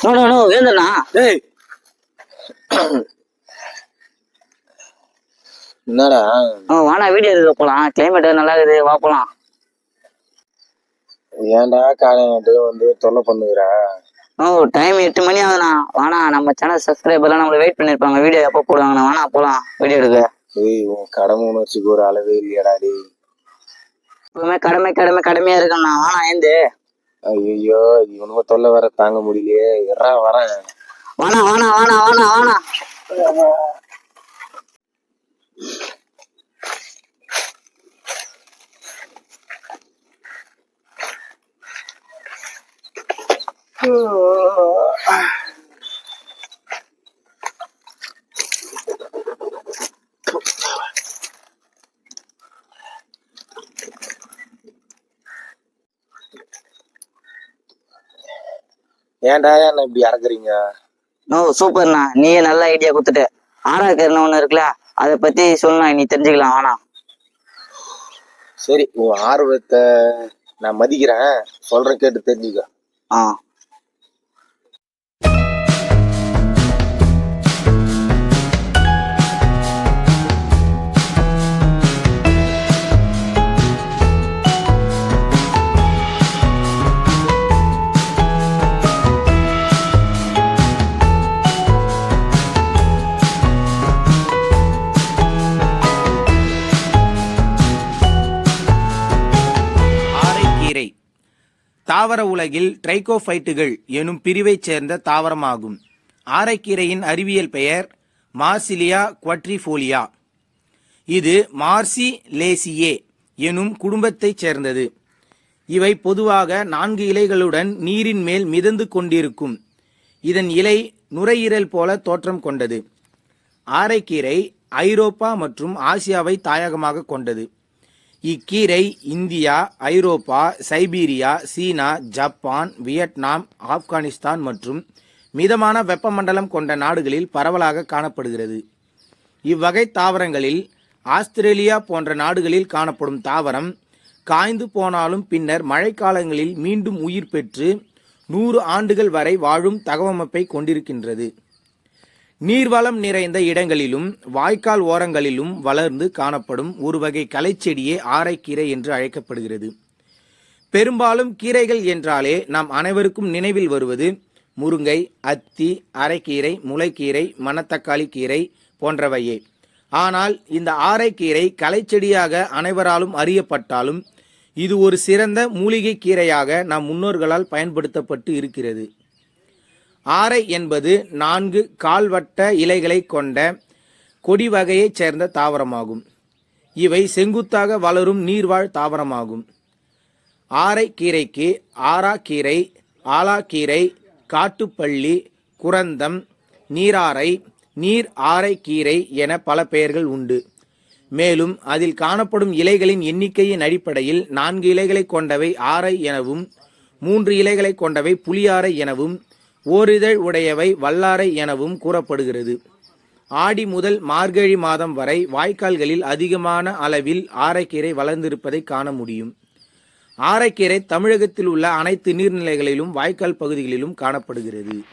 No no no வேந்தண்ணா டேய் என்னடா? ஓ வாண்ணா video எடுக்க போலாம். கிளைமேட் நல்லா இருக்குது வா போலாம். ஏன்டா காலையிட்டு வந்து தொல்லை பண்ணுகிற ஓ டைம் எட்டு மணி ஆகுதுண்ணா. வாண்ணா நம்ம சேனல் சப்ஸ்கிரைபர்லாம் நம்மள வெயிட் பண்ணிருப்பாங்க. வீடியோ எப்போ போடுவாங்கண்ணா? வாண்ணா போலாம் வீடியோ எடுக்க. ஏய் உன் கடமை உணர்ச்சிக்கு ஒரு அளவே இல்லையாடா டேய். எப்பவுமே கடமை கடமை கடமையா இருக்கண்ணா வாண்ணா ஏந்து. ஐயோ இவனுங்க தொல்லை வர தாங்க முடியலையே. இறா வரேன். வாண்ணா வாண்ணா வாண்ணா வாண்ணா வாண்ணா ஏன்டா என்ன இப்படி இறக்குறீங்க நோ சூப்பர்ண்ணா நீயே நல்ல ஐடியா கொடுத்துட்டு. ஆறாக்கர்னு ஒண்ணு இருக்குல்ல அதை பத்தி சொல்லலாம் நீ தெரிஞ்சுக்கலாம் வாண்ணா. சரி உன் ஆர்வத்தை நான் மதிக்கிறேன். சொல்றேன் கேட்டு தெரிஞ்சுக்க. ஆ. தாவர உலகில் ட்ரைகோஃபைட்டுகள் எனும் பிரிவைச் சேர்ந்த தாவரமாகும். ஆரைக்கீரையின் அறிவியல் பெயர் மார்சிலியா குவட்ரிஃபோலியா. இது மார்சி லேசியே எனும் குடும்பத்தைச் சேர்ந்தது. இவை பொதுவாக நான்கு இலைகளுடன் நீரின் மேல் மிதந்து கொண்டிருக்கும். இதன் இலை நுரையீரல் போல தோற்றம் கொண்டது. ஆரைக்கீரை ஐரோப்பா மற்றும் ஆசியாவை தாயகமாக கொண்டது. இக்கீரை India Europe Siberia China Japan Vietnam Afghanistan மற்றும் மிதமான வெப்பமண்டலம் கொண்ட நாடுகளில் பரவலாக காணப்படுகிறது. இவ்வகை தாவரங்களில் ஆஸ்திரேலியா போன்ற நாடுகளில் காணப்படும் தாவரம் காய்ந்து போனாலும் பின்னர் மழைக்காலங்களில் மீண்டும் உயிர் பெற்று நூறு ஆண்டுகள் வரை வாழும் தகவமைப்பை கொண்டிருக்கின்றது. நீர்வளம் நிறைந்த இடங்களிலும் வாய்க்கால் ஓரங்களிலும் வளர்ந்து காணப்படும் ஒரு வகை கலைச்செடியே ஆரைக்கீரை என்று அழைக்கப்படுகிறது. பெரும்பாலும் கீரைகள் என்றாலே நாம் அனைவருக்கும் நினைவில் வருவது முருங்கை அத்தி அரைக்கீரை முளைக்கீரை மணத்தக்காளி கீரை போன்றவையே. ஆனால் இந்த ஆரைக்கீரை கலைச்செடியாக அனைவராலும் அறியப்பட்டாலும் இது ஒரு சிறந்த மூலிகை கீரையாக நம் முன்னோர்களால் பயன்படுத்தப்பட்டு இருக்கிறது. ஆரை என்பது நான்கு கால்வட்ட இலைகளை கொண்ட கொடி வகையைச் சேர்ந்த தாவரமாகும். இவை செங்குத்தாக வளரும் நீர்வாழ் தாவரமாகும். ஆரை கீரைக்கு ஆராக்கீரை ஆலாக்கீரை காட்டுப்பள்ளி குரந்தம் நீராரை நீர் ஆரைக்கீரை என பல பெயர்கள் உண்டு. மேலும் அதில் காணப்படும் இலைகளின் எண்ணிக்கையின் அடிப்படையில் நான்கு இலைகளை கொண்டவை ஆரை எனவும் மூன்று இலைகளை கொண்டவை புளியாரை எனவும் ஓரிதழ் உடையவை வல்லாரை எனவும் கூறப்படுகிறது. ஆடி முதல் மார்கழி மாதம் வரை வாய்க்கால்களில் அதிகமான அளவில் ஆரைக்கீரை வளர்ந்திருப்பதை காண முடியும். ஆரைக்கீரை தமிழகத்தில் உள்ள அனைத்து நீர்நிலைகளிலும் வாய்க்கால் பகுதிகளிலும் காணப்படுகிறது.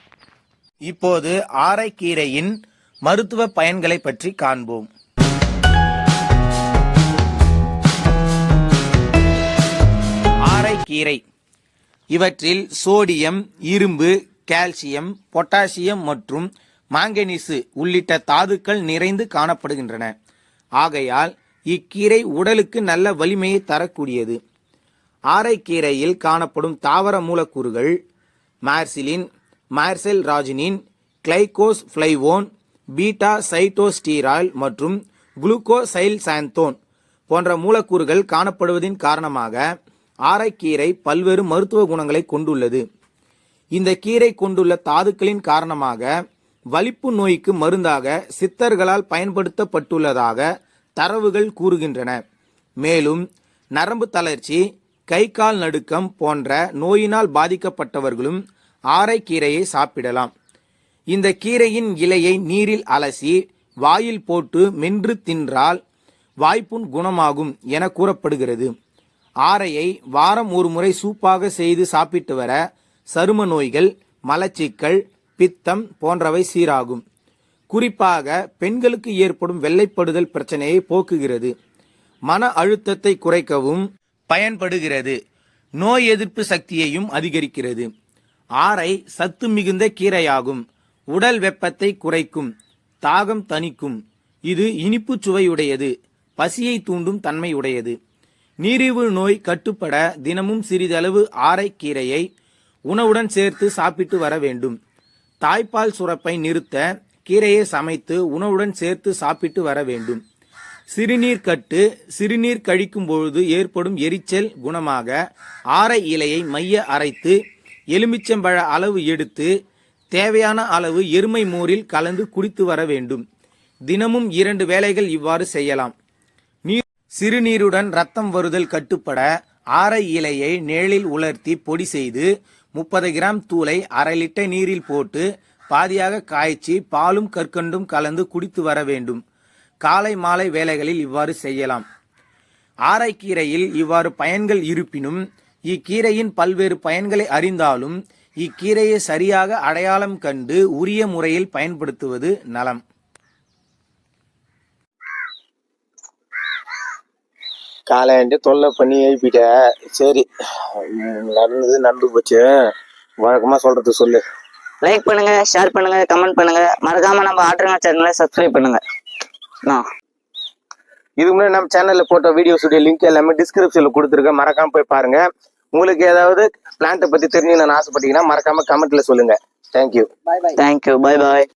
இப்போது ஆரைக்கீரையின் மருத்துவ பயன்களை பற்றி காண்போம். ஆரைக்கீரை. இவற்றில் சோடியம் இரும்பு கால்சியம் பொட்டாசியம் மற்றும் மாங்கனீசு உள்ளிட்ட தாதுக்கள் நிறைந்து காணப்படுகின்றன. ஆகையால் இக்கீரை உடலுக்கு நல்ல வலிமையை தரக்கூடியது. ஆரைக்கீரையில் காணப்படும் தாவர மூலக்கூறுகள் மார்சிலின் மார்செல் ராஜினின் கிளைகோஸ் ஃப்ளைவோன் பீட்டா சைட்டோஸ்டீரால் மற்றும் குளுக்கோசைல் சாந்தோன் போன்ற மூலக்கூறுகள் காணப்படுவதின் காரணமாக ஆரைக்கீரை பல்வேறு மருத்துவ குணங்களை கொண்டுள்ளது. இந்த கீரை கொண்டுள்ள தாதுக்களின் காரணமாக வலிப்பு நோய்க்கு மருந்தாக சித்தர்களால் பயன்படுத்தப்பட்டுள்ளதாக தரவுகள் கூறுகின்றன. மேலும் நரம்பு தளர்ச்சி கை கால் நடுக்கம் போன்ற நோயினால் பாதிக்கப்பட்டவர்களும் ஆரைக்கீரையை சாப்பிடலாம். இந்த கீரையின் இலையை நீரில் அலசி வாயில் போட்டு மென்று தின்றால் வாய்ப்புண் குணமாகும் என கூறப்படுகிறது. ஆரையை வாரம் ஒரு முறை சூப்பாக செய்து சாப்பிட்டு வர சரும நோய்கள் மலச்சிக்கல் பித்தம் போன்றவை சீராகும். குறிப்பாக பெண்களுக்கு ஏற்படும் வெள்ளைப்படுதல் பிரச்சனையை போக்குகிறது. மன அழுத்தத்தை குறைக்கவும் பயன்படுகிறது. நோய் எதிர்ப்பு சக்தியையும் அதிகரிக்கிறது. ஆரை சத்து மிகுந்த கீரையாகும். உடல் வெப்பத்தை குறைக்கும். தாகம் தணிக்கும். இது இனிப்பு சுவையுடையது. பசியை தூண்டும் தன்மை உடையது நீரிழிவு நோய் கட்டுப்பட தினமும் சிறிதளவு ஆரைக்கீரையை உணவுடன் சேர்த்து சாப்பிட்டு வர வேண்டும். தாய்ப்பால் சுரப்பை நிறுத்த கீரையை சமைத்து உணவுடன் சேர்த்து சாப்பிட்டு வர வேண்டும். சிறுநீர் கட்டு சிறுநீர் கழிக்கும் பொழுது ஏற்படும் எரிச்சல் குணமாக ஆரை இலையை மைய அரைத்து எலுமிச்சம்பழ அளவு எடுத்து தேவையான அளவு எருமை மோரில் கலந்து குடித்து வர வேண்டும். தினமும் இரண்டு வேளைகள் இவ்வாறு செய்யலாம். நீர் சிறுநீருடன் ரத்தம் வருதல் கட்டுப்பட ஆரை இலையை நிழலில் உலர்த்தி பொடி செய்து முப்பது கிராம் தூளை அரை லிட்டர் நீரில் போட்டு பாதியாக காய்ச்சி பாலும் கற்கண்டும் கலந்து குடித்து வர வேண்டும். காலை மாலை வேளைகளில் இவ்வாறு செய்யலாம். ஆரைக்கீரையில் இவ்வாறு பயன்கள் இருப்பினும் இக்கீரையின் பல்வேறு பயன்களை அறிந்தாலும் இக்கீரையை சரியாக அடையாளம் கண்டு உரிய முறையில் பயன்படுத்துவது நலம். காலையாண்டு தொல்லை பண்ணி எழுப்பிட்ட. சரி நடந்தது நடந்து போச்சு. வழக்கமா சொல்றது சொல்லு. லைக் பண்ணுங்க ஷேர் பண்ணுங்க கமெண்ட் பண்ணுங்க. மறக்காம நம்ம ஆட்டுங்க சேனலை சப்ஸ்கிரைப் பண்ணுங்க. இதுக்கு முன்னாடி நம்ம சேனல்ல போட்ட வீடியோஸுடைய லிங்க் எல்லாமே டிஸ்கிரிப்ஷன்ல கொடுத்துருக்கேன் மறக்காம போய் பாருங்க. உங்களுக்கு ஏதாவது பிளான்ட்டை பத்தி தெரிஞ்சுக்கணும்னு ஆசைப்பட்டீங்கன்னா மறக்காம கமெண்ட்ல சொல்லுங்க. Thank you thank you bye bye